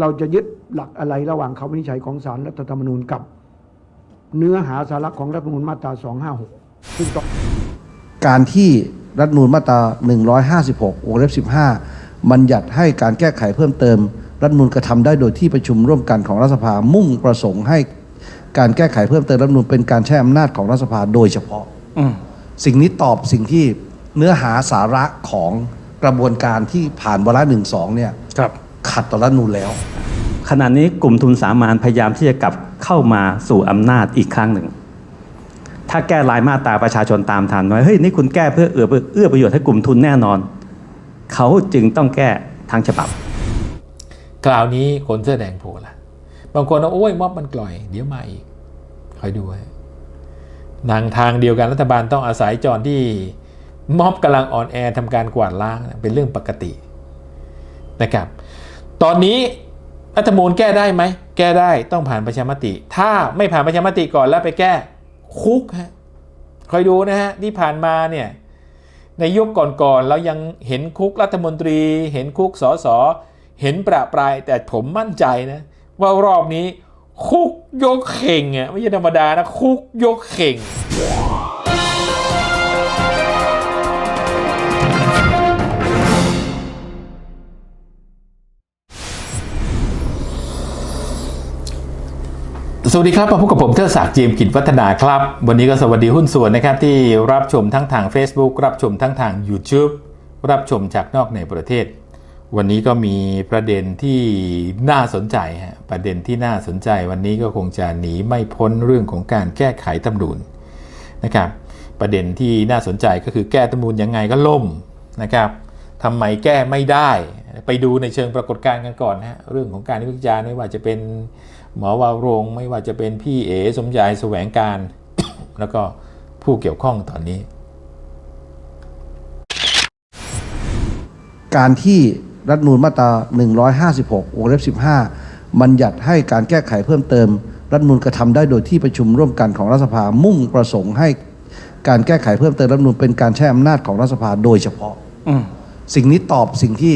เราจะยึดหลักอะไรระหว่างคำวินิจฉัยของศาลรัฐธรรมนูญกับ เนื้อหาสาระของรัฐธรรมนูญมาตรา 256 ซึ่งต้องการที่รัฐธรรมนูลมาตรา 156 วงเล็บ 15 บัญญัติให้การแก้ไขเพิ่มเติม รัฐธรรมนูลกระทำได้โดยที่ประชุมร่วมกันของรัฐสภามุ่งประสงค์ให้การแก้ไขเพิ่มเติมรัฐธรรมนูลเป็นการใช้อำนาจของรัฐสภาโดยเฉพาะอืมสิ่งนี้ตอบสิ่งที่เนื้อหาสาระของกระบวนการที่ผ่านวาระหนึ่งสองเนี่ยครับ ขัดต่อรัฐนูลแล้ว ขณะนี้กลุ่มทุนสามานพยายามที่จะกลับเข้ามาสู่อำนาจอีกครั้งหนึ่ง ถ้าแก้รายมาตราประชาชนตามทันว่าเฮ้ยนี่คุณแก้เพื่อเอื้อเอื้อประโยชน์ให้กลุ่มทุนแน่นอน เขาจึงต้องแก้ทางฉบับ คราวนี้คนเสื้อแดงโผล่ละบางคนว่าโอ้ยม็อบมันกล่อย เดี๋ยวมาอีกคอยดูฮะนางทางเดียวกันรัฐบาลต้องอาศัยจอนที่ม็อบกำลังอ่อนแอทำการกวาดล้างเป็นเรื่องปกตินะครับ ตอนนี้รัฐธรรมนูลแก้ได้ไหม แก้ได้ต้องผ่านประชามติ ถ้าไม่ผ่านประชามติก่อนแล้วไปแก้คุกฮะคอยดูนะฮะที่ผ่านมาเนี่ยในยุคก่อนๆเรายังเห็นคุกรัฐมนตรี เห็นคุกสสเห็นประปรายแต่ผมมั่นใจนะ ว่ารอบนี้ คุกยกเข่งอะไม่ใช่ธรรมดานะ คุกยกเข่ง สวัสดีครับมาพบกับผมเทิดศักดิ์จีมกิจวัฒนาครับ วันนี้ก็สวัสดีหุ้นส่วนนะครับที่รับชมทั้งทาง Facebook รับชมทั้งทาง YouTube รับชมจากนอกในประเทศ วันนี้ก็มีประเด็นที่น่าสนใจฮะประเด็นที่น่าสนใจ วันนี้ก็คงจะหนีไม่พ้นเรื่องของการแก้ไขตำนูนนะครับประเด็นที่น่าสนใจก็คือแก้ตำนูนยังไงก็ล่มนะครับทำไมแก้ไม่ได้ ไปดูในเชิงปรากฏการณ์กันก่อนฮะเรื่องของการวิจารณ์ไม่ว่าจะเป็น หมอวาวรงค์ไม่ว่าจะเป็นพี่เอ๋สมยายแสวงการ แล้วก็ผู้เกี่ยวข้องตอนนี้ การที่รัฐธรรมนูลมาตรา 156 วงเล็บ 15 บัญญัติให้การแก้ไขเพิ่มเติม รัฐธรรมนูลกระทำได้โดยที่ประชุมร่วมกันของรัฐสภามุ่งประสงค์ให้การแก้ไขเพิ่มเติมรัฐธรรมนูลเป็นการใช้อำนาจของรัฐสภาโดยเฉพาะอืมสิ่งนี้ตอบสิ่งที่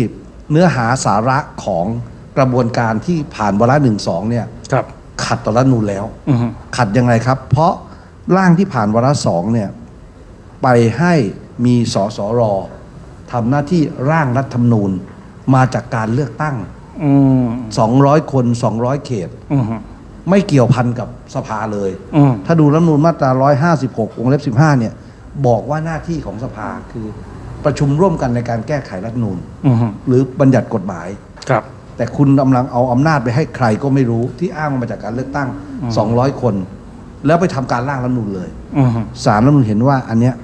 เนื้อหาสาระของ กระบวนการที่ผ่านวาระหนึ่งสองเนี่ยครับ ขัดต่อรัฐธรรมนูลแล้ว อืมขัดยังไงครับ เพราะร่างที่ผ่านวาระสองเนี่ยไปให้มีสสรทำหน้าที่ร่างรัฐธรรมนูญมาจากการเลือกตั้ง อืม200 คน 200 เขต อืมไม่เกี่ยวพันกับสภาเลย อืมถ้าดูรัฐธรรมนูญมาตรา 156วงเล็บ 15 เนี่ย บอกว่าหน้าที่ของสภาคือประชุมร่วมกันในการแก้ไขรัฐธรรมนูญ อืมหรือบัญญัติกฎหมาย ครับ แต่คุณกำลังเอาอำนาจไปให้ใครก็ไม่รู้ที่อ้างมาจากการเลือกตั้ง 200 คน แล้วไปทำการร่างรัฐธรรมนูญเลยอืมสารรัฐธรรมนูญเห็นว่าอันเนี้ย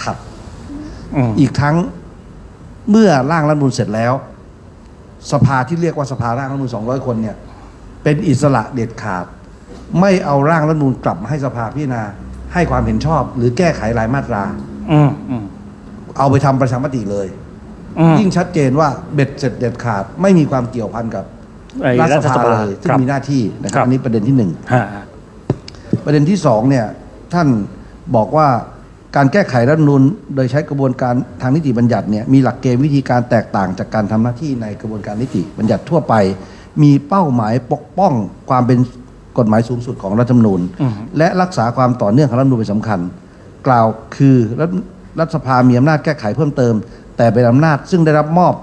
ขัดอืมอีกทั้งเมื่อร่างรัฐธรรมนูญเสร็จแล้ว สภาที่เรียกว่าสภาร่างรัฐธรรมนูญ200 คนเนี่ย เป็นอิสระเด็ดขาด ไม่เอาร่างรัฐธรรมนูญกลับมาให้สภาพิจารณาให้ความเห็นชอบ หรือแก้ไขรายมาตราอืมอืมเอาไปทำประชามติเลย อืม ยิ่งชัดเจนว่าเบ็ดเสร็จเด็ดขาด ไม่มีความเกี่ยวพันกับไอ้รัฐรัฐสสภาภาเลยซึ่งครับ มีหน้าที่นะคครัรับ บอันนี้ประเด็นที่หนึ่ง ฮะ ประเด็นที่สองเนี่ยท่านบอกว่าการแก้ไขรัฐธรรมนูญโดยใช้กระบวนการทางนิติบัญญัติเนี่ยมีหลักเกณฑ์วิธีการแตกต่างจากการทำหน้าที่ในกระบวนการนิติบัญญัติทั่วไป มีเป้าหมายปกป้องความเป็นกฎหมายสูงสุดของรัฐธรรมนูญ อืมและรักษาความต่อเนื่องของรัฐธรรมนูญเป็นสำคัญ กล่าวคือรัฐรัฐสภามีอำนาจแก้ไขเพิ่มเติม แต่เป็นอำนาจซึ่งได้รับมอบ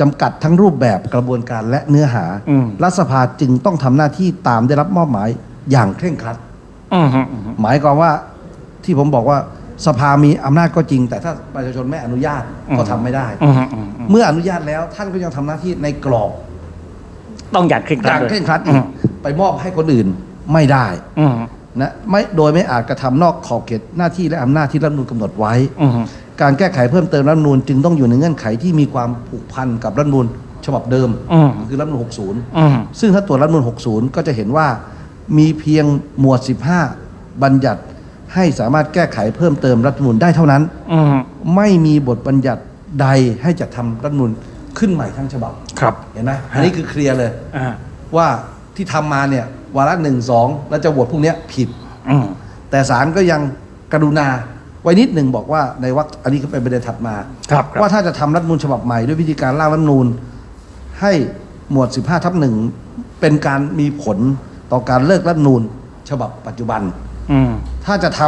จำกัดทั้งรูปแบบกระบวนการและเนื้อหา อืม รัฐสภาจึงต้องทำหน้าที่ตามได้รับมอบหมายอย่างเคร่งครัด อืมอืมหมายความว่าที่ผมบอกว่าสภามีอำนาจก็จริง แต่ถ้าประชาชนไม่อนุญาตก็ทำไม่ได้ อืมอืมอืมเมื่ออนุญาตแล้วท่านก็ยังทำหน้าที่ในกรอบต้องอย่างเคร่งคอรัดย่างด้วยเคร่งครัดอือีกมไปมอบให้คนอื่นไม่ได้ อืม นะไม่โดยไม่อาจกระทำนอกขอบเขตหน้าที่และอำนาจที่รัฐธรรมนูญกำหนดไว้ อืมการแก้ไขเพิ่มเติมรัฐธรรมนูญจึงต้องอยู่ในเงื่อนไขที่มีความผูกพันกับรัฐธรรมนูญฉบับเดิม อืม คือรัฐธรรมนูญ60 อืม ซึ่งถ้าตรวจรัฐธรรมนูญ60 ก็จะเห็นว่ามีเพียงหมวด 15 บัญญัติให้สามารถแก้ไขเพิ่มเติมรัฐธรรมนูญได้เท่านั้น อืม ไม่มีบทบัญญัติใดให้จัดทำรัฐธรรมนูญขึ้นใหม่ทั้งฉบับ ครับ เห็นไหมอันนี้คือเคลียร์เลย อ่า ว่า ที่ทำมาเนี่ยวาระหนึ่งสองแล้วจะโหวตพวกเนี้ยผิดอืมแต่ศาลก็ยังกรุณาไว้นิดหนึ่งบอกว่าในวรรคอันนี้ก็เป็นประเด็นถัดมาครับครับว่าถ้าจะทำรัฐธรรมนูญฉบับใหม่ด้วยวิธีการร่างรัฐธรรมนูญให้หมวด 15 ทับหนึ่งเป็นการมีผลต่อการเลิกรัฐธรรมนูญฉบับปัจจุบันอืมถ้าจะท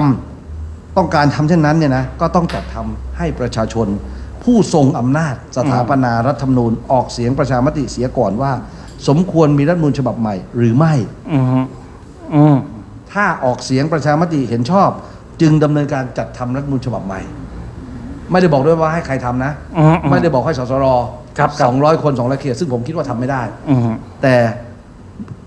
ำต้องการทำเช่นนั้นเนี่ยนะก็ต้องจัดทำให้ประชาชน ผู้ทรงอำนาจสถาปนารัฐธรรมนูญออกเสียงประชามติเสียก่อนว่า สมควรมีรัฐธรรมนูญฉบับใหม่หรือไม่ อืมอืมถ้าออกเสียงประชามติเห็นชอบ จึงดำเนินการจัดทำรัฐธรรมนูญฉบับใหม่ ไม่ได้บอกด้วยว่าให้ใครทำนะ อืม ไม่ได้บอกให้สสรครับครับ สองร้อยคนสองร้อยเขตซึ่งผมคิดว่าทำไม่ได้ อืมแต่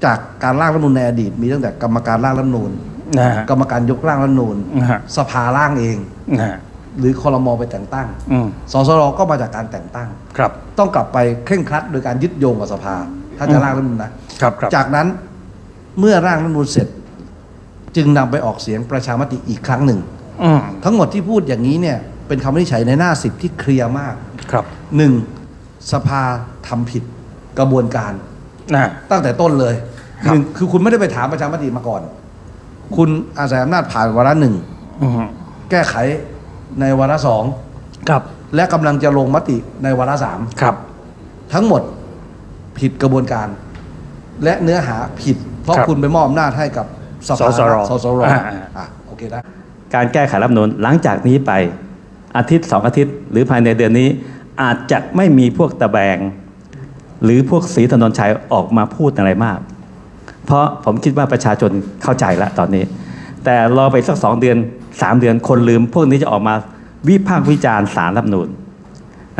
จากการร่างรัฐธรรมนูญในอดีต มีตั้งแต่กรรมการร่างรัฐธรรมนูญนะฮะกรรมการยกร่างรัฐธรรมนูญนะฮะสภาร่างเอง นะฮะหรือคอรมอไปแต่งตั้งอืมสสรก็มาจากการแต่งตั้ง ครับ ต้องกลับไปเคร่งครัดโดยการยึดโยงกับสภา ถ้าจะร่างรัฐธรรมนูญนะครับครับจากนั้นเมื่อร่างรัฐธรรมนูญเสร็จ จึงนำไปออกเสียงประชามติอีกครั้งหนึ่ง อืมทั้งหมดที่พูดอย่างนี้เนี่ยเป็นคำวินิจฉัยในหน้าสิบที่เคลียร์มากครับหนึ่งสภาทำผิดกระบวนการ นะ ตั้งแต่ต้นเลยครับ หนึ่งคือคุณไม่ได้ไปถามประชามติมาก่อน คุณอาศัยอำนาจผ่านวาระหนึ่ง อืมแก้ไขในวาระสอง ครับและกำลังจะลงมติในวาระสามครับ ทั้งหมด ผิดกระบวนการ และเนื้อหาผิด เพราะครับคุณไปมอบอำนาจให้กับสภาสสรสสรอ่า อะโอเคนะ การแก้ไขรัฐธรรมนูญหลังจากนี้ไปอาทิตย์สองอาทิตย์ หรือภายในเดือนนี้ อาจจะไม่มีพวกตะแบง หรือพวกศรีถนนชัยออกมาพูดอะไรมาก เพราะผมคิดว่าประชาชนเข้าใจแล้วตอนนี้ แต่รอไปสักสองเดือนสามเดือนคนลืม พวกนี้จะออกมาวิพากษ์วิจารณ์สารรัฐธรรมนูญ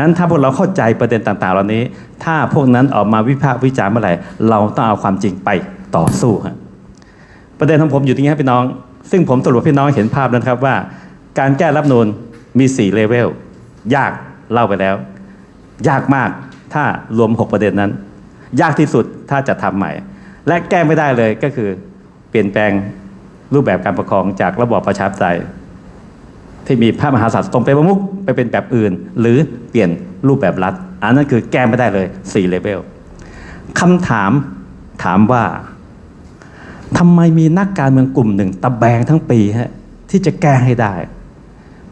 นั้นถ้าพวกเราเข้าใจประเด็นต่างๆ เหล่านี้ ถ้าพวกนั้นออกมาวิพากษ์วิจารณ์เมื่อไหร่เราต้องเอาความจริงไปต่อสู้ฮะประเด็นของผมอยู่ตรงนี้ครับพี่น้อง ซึ่งผมสรุปพี่น้องเห็นภาพแล้นครับว่า การแก้รัฐธรรมนูญมี4เลเวลยากเล่าไปแล้ว ยากมากถ้ารวม 6 ประเด็นนั้น ยากที่สุดถ้าจะทำใหม่ และแก้ไม่ได้เลยก็คือ เปลี่ยนแปลงรูปแบบการปกครองจากระบอบประชาธิปไตย ที่มีพระมหากษัตริย์ทรงเป็นประมุขไปเป็นแบบอื่น หรือเปลี่ยนรูปแบบรัฐ อันนั้นคือแก้ไม่ได้เลย4เลเวลคำถามถามว่าทำไมมีนักการเมืองกลุ่มหนึ่งตะแบงทั้งปีฮะที่จะแก้ให้ได้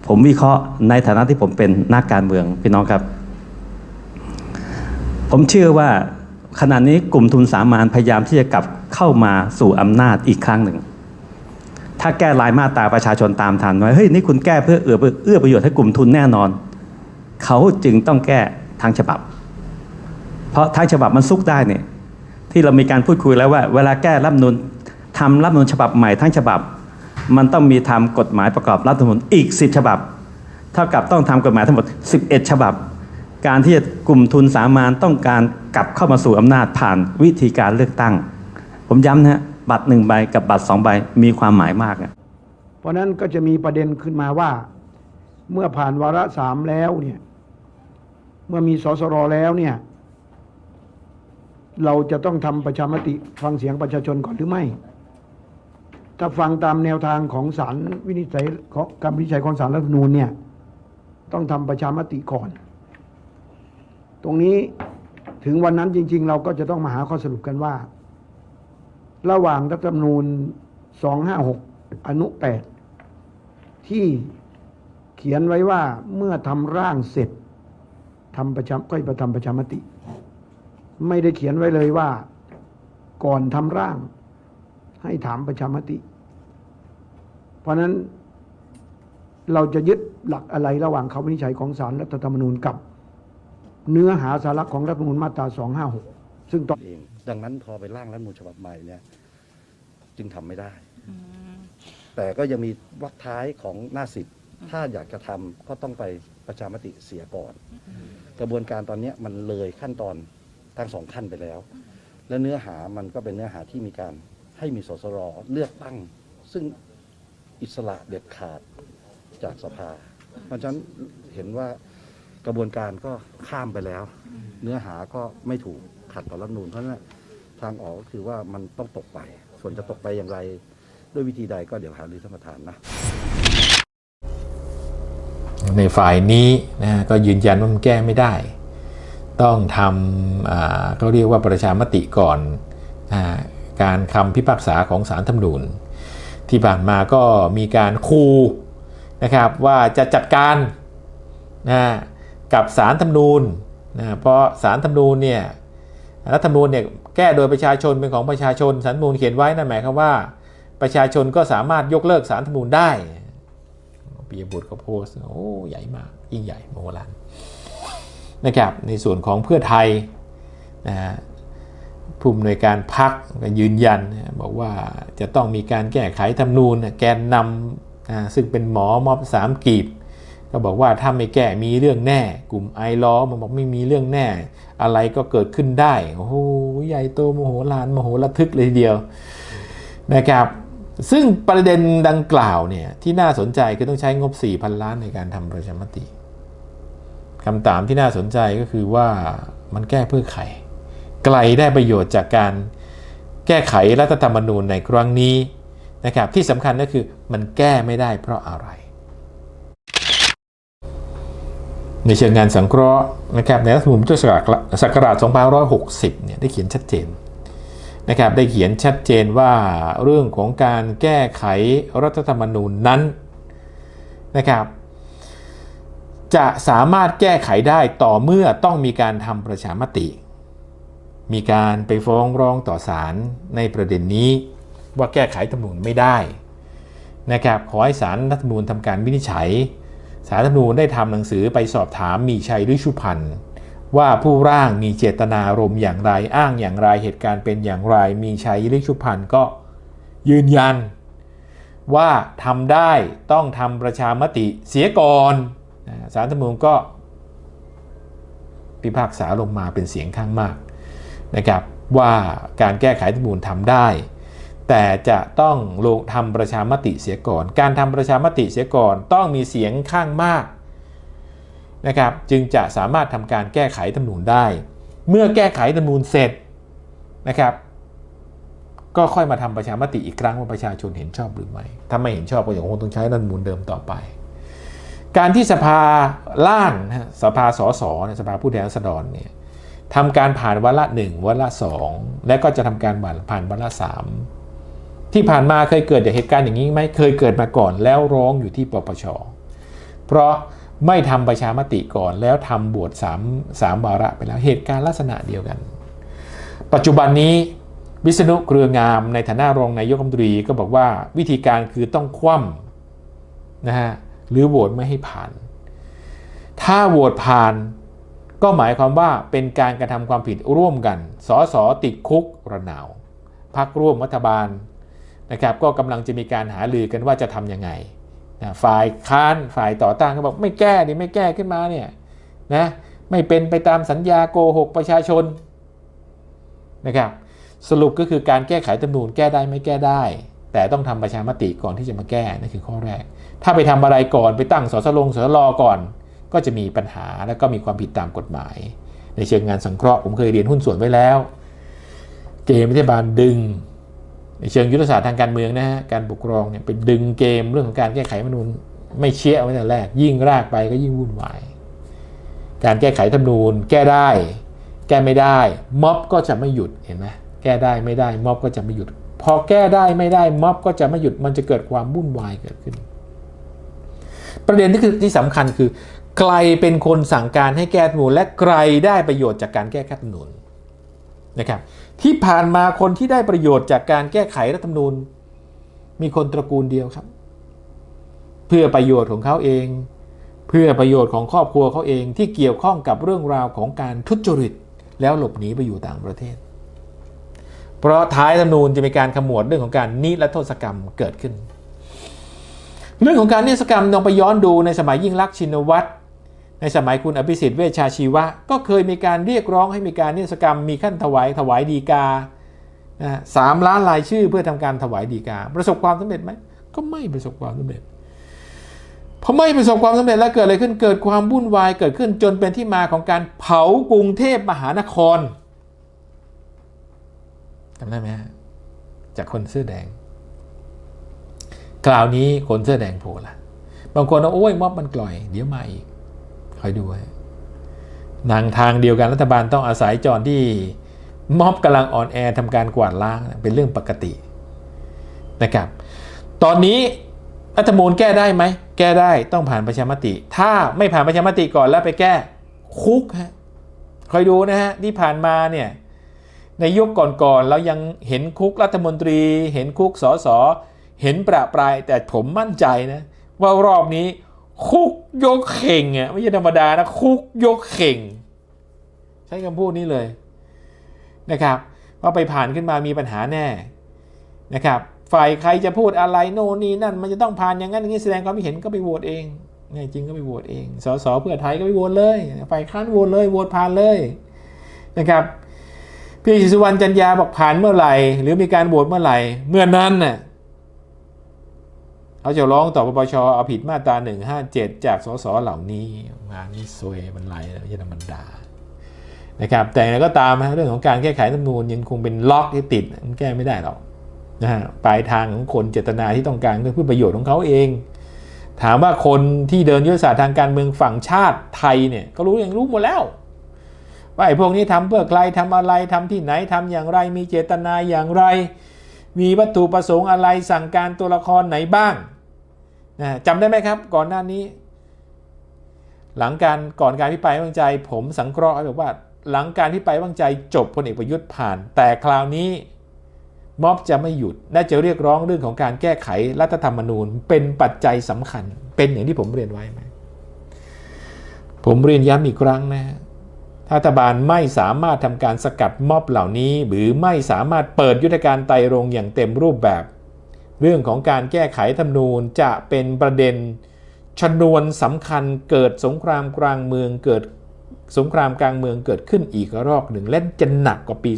ผมวิเคราะห์ในฐานะที่ผมเป็นนักการเมืองพี่น้องครับ ผมเชื่อว่าขณะนี้กลุ่มทุนสามานพยายามที่จะกลับเข้ามาสู่อำนาจอีกครั้งหนึ่ง ถ้าแก้รายมาตราประชาชนตามทันว่าเฮ้ยนี่คุณแก้เพื่อเอื้อเอื้อประโยชน์ให้กลุ่มทุนแน่นอน เขาจึงต้องแก้ทั้งฉบับ เพราะทั้งฉบับมันซุกได้เนี่ยที่เรามีการพูดคุยแล้วว่า เวลาแก้รัฐมนูญทำรัฐมนูญฉบับใหม่ทั้งฉบับ มันต้องมีทำกฎหมายประกอบรัฐธรรมนูญอีก 10 ฉบับ เท่ากับต้องทำกฎหมายทั้งหมด 11 ฉบับ การที่กลุ่มทุนสามานต้องการกลับเข้ามาสู่อำนาจผ่านวิธีการเลือกตั้ง ผมย้ำนะฮะ บัตรหนึ่งใบกับบัตรสองใบมีความหมายมากอะเพราะนั้นก็จะมีประเด็นขึ้นมาว่า เมื่อผ่านวาระสามแล้วเนี่ยเมื่อมีสสรแล้วเนี่ย เราจะต้องทำประชามติฟังเสียงประชาชนก่อนหรือไม่ ถ้าฟังตามแนวทางของศาลวินิจฉัยของการวินิจฉัยของศาลรัฐธรรมนูญเนี่ย ต้องทำประชามติก่อน ตรงนี้ถึงวันนั้นจริง ๆ เราก็จะต้องมาหาข้อสรุปกันว่า ระหว่างรัฐธรรมนูญ 256 อนุ 8 ที่เขียนไว้ว่าเมื่อทำร่างเสร็จทำประชาก็ไปทำประชามติ ไม่ได้เขียนไว้เลยว่าก่อนทำร่าง ให้ถามประชามติ เพราะนั้นเราจะยึดหลักอะไรระหว่างคำวินิจฉัยของศาลรัฐธรรมนูญกับ เนื้อหาสาระของรัฐธรรมนูญมาตรา 256 ซึ่งต้องเอง ดังนั้นพอไปร่างรัฐธรรมนูญฉบับใหม่เนี่ย จึงทำไม่ได้แต่ก็ยังมีวรรคท้ายของหน้าสิบถ้าอยากจะทำก็ต้องไปประชามติเสียก่อน กระบวนการตอนเนี้ยมันเลยขั้นตอนทั้งสองขั้นไปแล้ว และเนื้อหามันก็เป็นเนื้อหาที่มีการให้มีสสรเลือกตั้ง ซึ่งอิสระเด็ดขาดจากสภา เพราะฉะนั้นเห็นว่ากระบวนการก็ข้ามไปแล้ว เนื้อหาก็ไม่ถูกขัดต่อรัฐธรรมนูญเพราะฉะนั้น ทางออกก็คือว่ามันต้องตกไป ส่วนจะตกไปอย่างไร ด้วยวิธีใดก็เดี๋ยวหารือท่านประธานนะ ในฝ่ายนี้นะก็ยืนยันว่ามันแก้ไม่ได้ ต้องทำอ่าเขาเรียกว่าประชามติก่อนอการคำพิพากษาของศาลธรรมนูญที่ผ่านมาก็มีการคูนะครับว่าจะจัดการนะกับศาลธรรมนูญนะเพราะศาลธรรมนูญเนี่ยรัฐธรรมนูญเนี่ย แก้โดยประชาชนเป็นของประชาชนสารรัฐธรรมนูญเขียนไว้นั่นหมายความว่า ประชาชนก็สามารถยกเลิกสารธรรมนูญได้ปียบุตรก็โพสโอ้ใหญ่มาก ยิ่งใหญ่โมโหลานนะครับในส่วนของเพื่อไทยนะฮะผู้อำนวยการพักก็ยืนยันนะบอกว่าจะต้องมีการแก้ไขธรรมนูญแกนนำนะซึ่งเป็นหมอมอบสามกีบ ก็บอกว่าถ้าไม่แก้มีเรื่องแน่ กลุ่มไอล้อมันบอกไม่มีเรื่องแน่ อะไรก็เกิดขึ้นได้โอ้โหใหญ่โตโมโหลานโมโหระทึกเลยทีเดียวนะครับซึ่งประเด็นดังกล่าวเนี่ยที่น่าสนใจคือต้องใช้งบ 4,000 ล้านในการทำประชามติคำถามที่น่าสนใจก็คือว่ามันแก้เพื่อใครไกลได้ประโยชน์จากการแก้ไขรัฐธรรมนูญในครั้งนี้นะครับที่สำคัญก็คือมันแก้ไม่ได้เพราะอะไร ในเชิงงานสังเคราะห์นะครับในรัฐธรรมนูญพุทธศักราช2560 เนี่ยได้เขียนชัดเจนนะครับได้เขียนชัดเจนว่าเรื่องของการแก้ไขรัฐธรรมนูญนั้นนะครับจะสามารถแก้ไขได้ต่อเมื่อต้องมีการทำประชามติ มีการไปฟ้องร้องต่อศาลในประเด็นนี้ว่าแก้ไขธรรมนูญไม่ได้นะครับขอให้ศาลรัฐธรรมนูญทำการวินิจฉัย สารรัฐมนูญได้ทำหนังสือไปสอบถามมีชัยฤชุพันธ์ว่าผู้ร่างมีเจตนารมณ์อย่างไรอ้างอย่างไรเหตุการณ์เป็นอย่างไร มีชัยฤชุพันธ์ก็ยืนยัน ว่าทำได้ต้องทำประชามติเสียก่อนสารรัฐธรรมนูญก็พิพากษาลงมาเป็นเสียงข้างมากนะครับว่าการแก้ไขรัฐธรรมนูญทำได้ แต่จะต้องลงทำประชามติเสียก่อน การทำประชามติเสียก่อน ต้องมีเสียงข้างมากนะครับ จึงจะสามารถทำการแก้ไขธรรมนูญได้ เมื่อแก้ไขธรรมนูญเสร็จนะครับ ก็ค่อยมาทำประชามติอีกครั้งว่าประชาชนเห็นชอบหรือไม่ถ้าไม่เห็นชอบก็ยังคงต้องใช้รัฐธรรมนูญเดิมต่อไป การที่สภาล่างนะฮะสภาสสเนี่ยสภาผู้แทนราษฎรเนี่ยทำการผ่านวาระหนึ่งวาระสองและก็จะทำการผ่านวาระสาม ที่ผ่านมาเคยเกิดจากเหตุการณ์อย่างนี้ไหมเคยเกิดมาก่อน แล้วร้องอยู่ที่ปปช เพราะไม่ทำประชามติก่อน แล้วทำบวชสามสามวาระไปแล้วเหตุการณ์ลักษณะเดียวกัน ปัจจุบันนี้วิษณุเครืองามในฐานะรองนายกรัฐมนตรีก็บอกว่าวิธีการคือต้องคว่ำนะฮะหรือโหวตไม่ให้ผ่าน ถ้าโหวตผ่านก็หมายความว่าเป็นการกระทำความผิดร่วมกันสสติดคุกระนาวพักร่วมรัฐบาล นะครับก็กำลังจะมีการหาลือกันว่าจะทำยังไงนะฝ่ายค้านฝ่ายต่อต้านก็บอกไม่แก้ดิไม่แก้ขึ้นมาเนี่ยนะไม่เป็นไปตามสัญญาโกหกประชาชนนะครับสรุปก็คือการแก้ไขรัฐธรรมนูญแก้ได้ไม่แก้ได้ แต่ต้องทำประชามติก่อนที่จะมาแก้นั่นคือข้อแรก ถ้าไปทำอะไรก่อนไปตั้งสสลงสสลก่อน ก็จะมีปัญหาและก็มีความผิดตามกฎหมาย ในเชิงงานสังเคราะห์ผมเคยเรียนหุ้นส่วนไว้แล้ว เกมรัฐบาลดึง ในเชิงยุทธศาสตร์ทางการเมืองนะฮะการปกครองเนี่ยไปดึงเกมเรื่องของการแก้ไขธรรมนูญไม่เชี่ยไว้แต่แรก ยิ่งรากไปก็ยิ่งวุ่นวาย การแก้ไขธรรมนูญ แก้ได้ แก้ไม่ได้ ม็อบก็จะไม่หยุดเห็นไหมแก้ได้ไม่ได้ม็อบก็จะไม่หยุด พอแก้ได้ไม่ได้ม็อบก็จะไม่หยุดมันจะเกิดความวุ่นวายเกิดขึ้น ประเด็นที่คือที่สำคัญคือใครเป็นคนสั่งการให้แก้ธรรมนูญและใครได้ประโยชน์จากการแก้รัฐธรรมนูญนะครับ ที่ผ่านมาคนที่ได้ประโยชน์จากการแก้ไขรัฐธรรมนูญ มีคนตระกูลเดียวครับ เพื่อประโยชน์ของเขาเอง เพื่อประโยชน์ของครอบครัวเขาเองที่เกี่ยวข้องกับเรื่องราวของการทุจริต แล้วหลบหนีไปอยู่ต่างประเทศ เพราะท้ายรัฐธรรมนูญจะมีการขมวดเรื่องของการนิรโทษกรรมเกิดขึ้น เรื่องของการนิรโทษกรรมลองไปย้อนดูในสมัยยิ่งลักษณ์ชินวัตร ในสมัยคุณอภิสิทธิ์เวชชาชีวะ ก็เคยมีการเรียกร้องให้มีการนิรศกรรม มีขั้นถวายถวายดีกาสามล้านรายชื่อเพื่อทำการถวายดีกา ประสบความสำเร็จไหมก็ไม่ประสบความสำเร็จพอไม่ประสบความสำเร็จแล้วเกิดอะไรขึ้นเกิดความวุ่นวายเกิดขึ้นจนเป็นที่มาของการเผากรุงเทพมหานครจำได้ไหมฮะจากคนเสื้อแดง คราวนี้คนเสื้อแดงโผล่ละบางคนเอาโอ้ยม็อบมันกล่อย เดี๋ยวมาอีก คอยดูฮะนางทางเดียวกันรัฐบาลต้องอาศัยจอนที่ม็อบกำลังอ่อนแอทำการกวาดล้างเป็นเรื่องปกตินะครับ ตอนนี้รัฐมนูญแก้ได้ไหม แก้ได้ต้องผ่านประชามติ ถ้าไม่ผ่านประชามติก่อนแล้วไปแก้คุกฮะคอยดูนะฮะที่ผ่านมาเนี่ยในยุคก่อนๆเรายังเห็นคุกรัฐมนตรี เห็นคุกสอสอเห็นประปรายแต่ผมมั่นใจนะว่ารอบนี้ คุกยกเข่งอะไม่ใช่ธรรมดานะคุกยกเข่ง ใช้คำพูดนี้เลยนะครับว่าไปผ่านขึ้นมามีปัญหาแน่นะครับ ฝ่ายใครจะพูดอะไรโน่นนี่นั่น มันจะต้องผ่านอย่างนั้นอย่างนี้แสดงความเห็นก็ไปโหวตเองแน่จริงก็ไปโหวตเองสสเพื่อไทยก็ไปโหวตเลยฝ่ายค้านโหวตเลยโหวตผ่านเลยนะครับพี่สุวรรณจันยาบอกผ่านเมื่อไหร่ หรือมีการโหวตเมื่อไหร่ เมื่อนั้นน่ะ เขาจะร้องต่อปปชเอาผิดมาตรา 157 จากสสเหล่านี้งานนี้ซวยมันไหลแล้วไม่ใช่ธรรมดานะครับแต่ก็ตามนะเรื่องของการแก้ไขรัฐมนูญยังคงเป็นล็อกที่ติดมันแก้ไม่ได้หรอกนะฮะปลายทางของคนเจตนาที่ต้องการเพื่อประโยชน์ของเขาเอง ถามว่าคนที่เดินยุทธศาสตร์ทางการเมืองฝั่งชาติไทยเนี่ยก็รู้อย่างรู้หมดแล้วว่าไอ้พวกนี้ทำเพื่อใครทำอะไรทำที่ไหนทำอย่างไร มีเจตนาอย่างไร มีวัตถุประสงค์อะไรสั่งการตัวละครไหนบ้าง นะจำได้ไหมครับ ก่อนหน้านี้ หลังการก่อนการพิปรายไม่วางใจ ผมสังเคราะห์ไว้แบบว่า หลังการพิปรายไม่วางใจจบพลเอกประยุทธ์ผ่าน แต่คราวนี้ม็อบจะไม่หยุดน่าจะเรียกร้องเรื่องของการแก้ไขรัฐธรรมนูญ เป็นปัจจัยสำคัญ เป็นอย่างที่ผมเรียนไว้ไหมผมเรียนย้ำอีกครั้งนะฮะรัฐบาลไม่สามารถทำการสกัดม็อบเหล่านี้ หรือไม่สามารถเปิดยุทธการไตรรงอย่างเต็มรูปแบบ เรื่องของการแก้ไขธรรมนูญจะเป็นประเด็นชนวนสำคัญเกิดสงครามกลางเมืองเกิดสงครามกลางเมืองเกิดขึ้นอีกรอบหนึ่งและจะหนักกว่าปี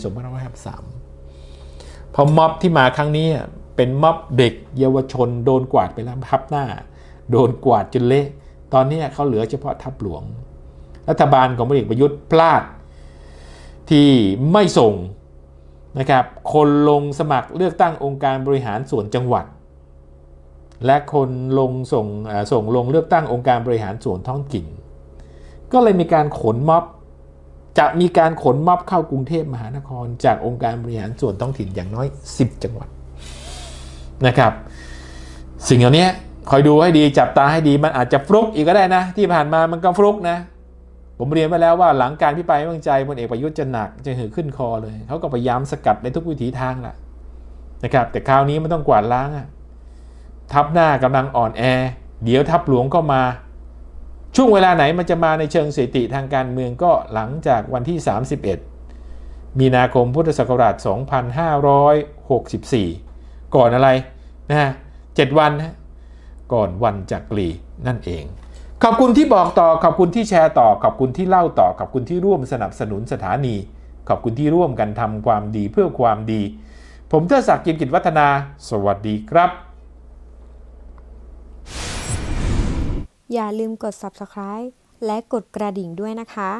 2553เพอม็อบที่มาครั้งนี้เป็นม็อบเด็กเยาวชนโดนกวาดไปแล้วทับหน้า โดนกวาดจนเละตอนนี้เขาเหลือเฉพาะทับหลวง รัฐบาลของพลเอกประยุทธ์พลาดที่ไม่ส่ง นะครับคนลงสมัครเลือกตั้งองค์การบริหารส่วนจังหวัด และคนลงส่งส่งลงเลือกตั้งองค์การบริหารส่วนท้องถิ่น ก็เลยมีการขนม็อบจะมีการขนม็อบเข้ากรุงเทพมหานคร จากองค์การบริหารส่วนท้องถิ่นอย่างน้อย 10 จังหวัดนะครับ สิ่งเหล่านี้คอยดูให้ดีจับตาให้ดีมันอาจจะฟลุกอีกก็ได้นะ ที่ผ่านมามันก็ฟลุกนะ ผมเรียนไปแล้วว่าหลังการพิปรายไม่วางใจพลเอกประยุทธ์จะหนักจะหือขึ้นคอเลยเขาก็พยายามสกัดในทุกวิถีทางแหละนะครับ แต่คราวนี้มันต้องกวาดล้างอะทับหน้ากำลังอ่อนแอ เดี๋ยวทับหลวงก็มา ช่วงเวลาไหนมันจะมาในเชิงสถิติทางการเมืองก็หลังจากวันที่ 31 มีนาคมพุทธศักราช 2564 ก่อนอะไรนะฮะเจ็ดวันนะก่อนวันจักรีนั่นเอง ขอบคุณที่บอกต่อ ขอบคุณที่แชร์ต่อ ขอบคุณที่เล่าต่อ ขอบคุณที่ร่วมสนับสนุนสถานี ขอบคุณที่ร่วมกันทำความดีเพื่อความดี ผมเทดศักดิ์กิมกิจวัฒนา สวัสดีครับ อย่าลืมกด subscribe และกดกระดิ่งด้วยนะคะ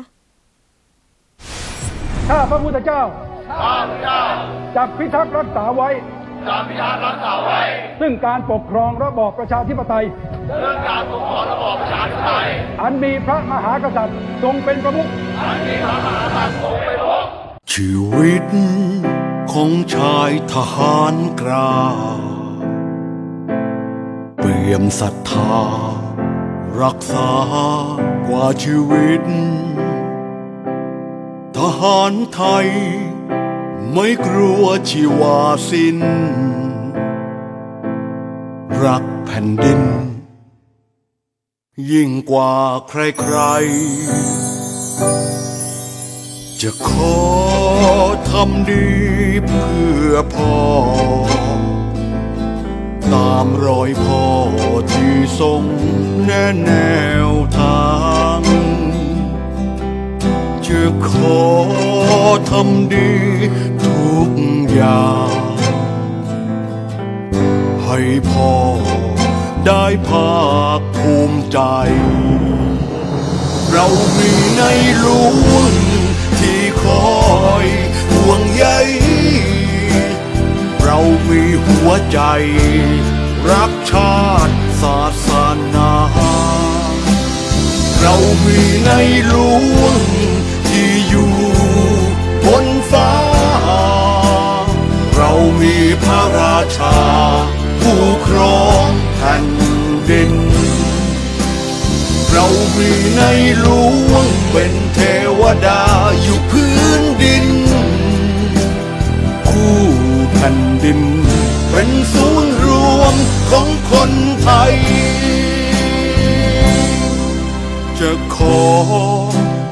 ข้าพระพุทธเจ้าจัก พิทักษ์รักษาไว้ ซึ่งการปกครองระบอบประชาธิปไตยอันมีพระมหากษัตริย์ทรงเป็นประมุข ชีวิตของชายทหารกล้าเปี่ยมศรัทธา รักษากว่าชีวิต ทหารไทย ไม่กลัวชีวาสิ้น รักแผ่นดิน ยิ่งกว่าใครๆ จะขอทำดีเพื่อพ่อ ตามรอยพ่อที่ทรงแนแนวทางจะขอทำดี กอย่างให้พ่อได้ภาคภูมิใจ เรามีในหลวงที่คอยห่วงใย เรามีหัวใจ รักชาติศาสนา เรามีในหลวง เรามีพระราชา ผู้ครองแผ่นดิน เรามีในหลวงเป็นเทวดาอยู่พื้นดิน คู่แผ่นดิน เป็นศูนย์รวมของคนไทย จะขอ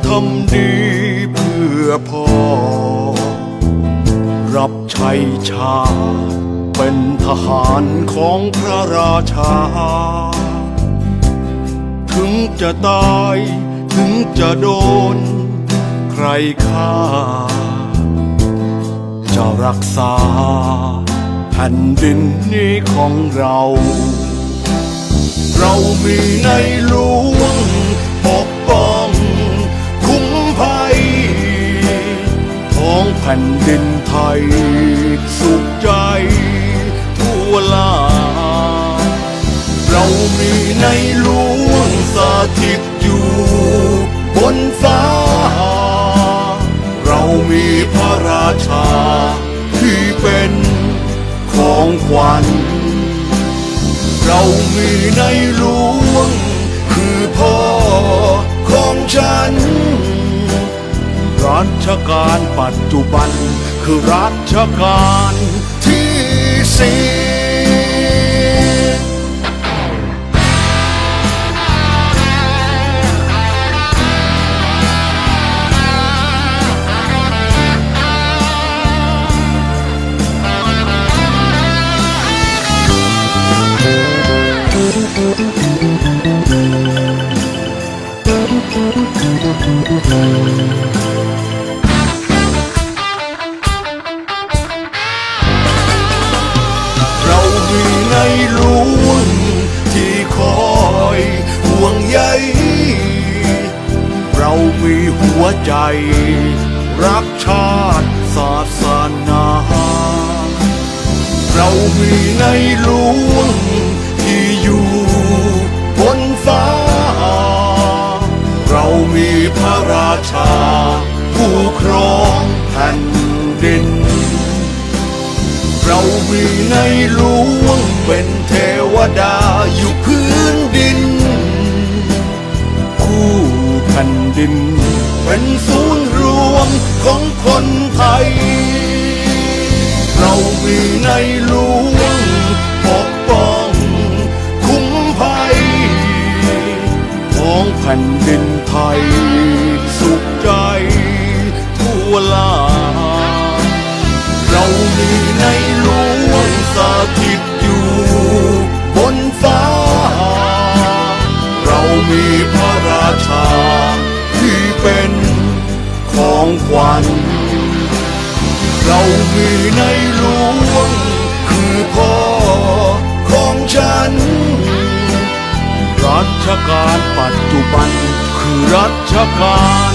ทำดีเพื่อพ่อ รับใช้ชา เป็นทหารของพระราชา ถึงจะตายถึงจะโดน ใครฆ่า จะรักษา แผ่นดินนี้ของเรา เรามีในหลวงปกป้อง คุ้มภัยท้องแผ่นดิน ไทยสุขใจ ทั่วลา เรามีในหลวงสถิตอยู่ บนฟ้า เรามีพระราชา ที่เป็นของขวัญ เรามีในหลวง คือพ่อของฉันรัชกาลปัจจุบัน คือรัชกาลที่สี่ ชา ผู้ครองแผ่นดิน เรามีในหลวงเป็นเทวดาอยู่พื้นดิน คู่แผ่นดิน เป็นศูนย์รวมของคนไทย เรามีในหลวงปกป้อง คุ้มภัยของแผ่นดินไทย ชา ที่เป็นของขวัญ เรามีในหลวงคือพ่อของฉัน รัชกาลปัจจุบัน คือรัชกาล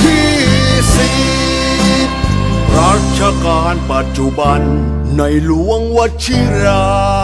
ที่สี่รัชกาลปัจจุบันในหลวงวชิรา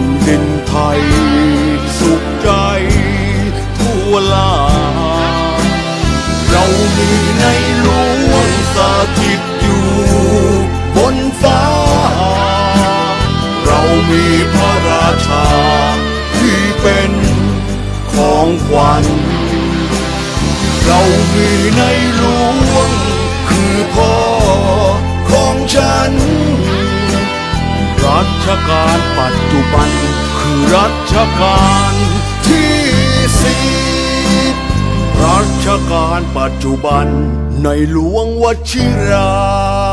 นดินไทย สุขใจทั่วลา เรามีในหลวงสถิตอยู่บนฟ้า เรามีพระราชาที่เป็นของขวัญ เรามีในหลวง ชกาลปัจจุบัน คือรัชกาลที่สิบรัชกาลปัจจุบันในหลวงวชิรา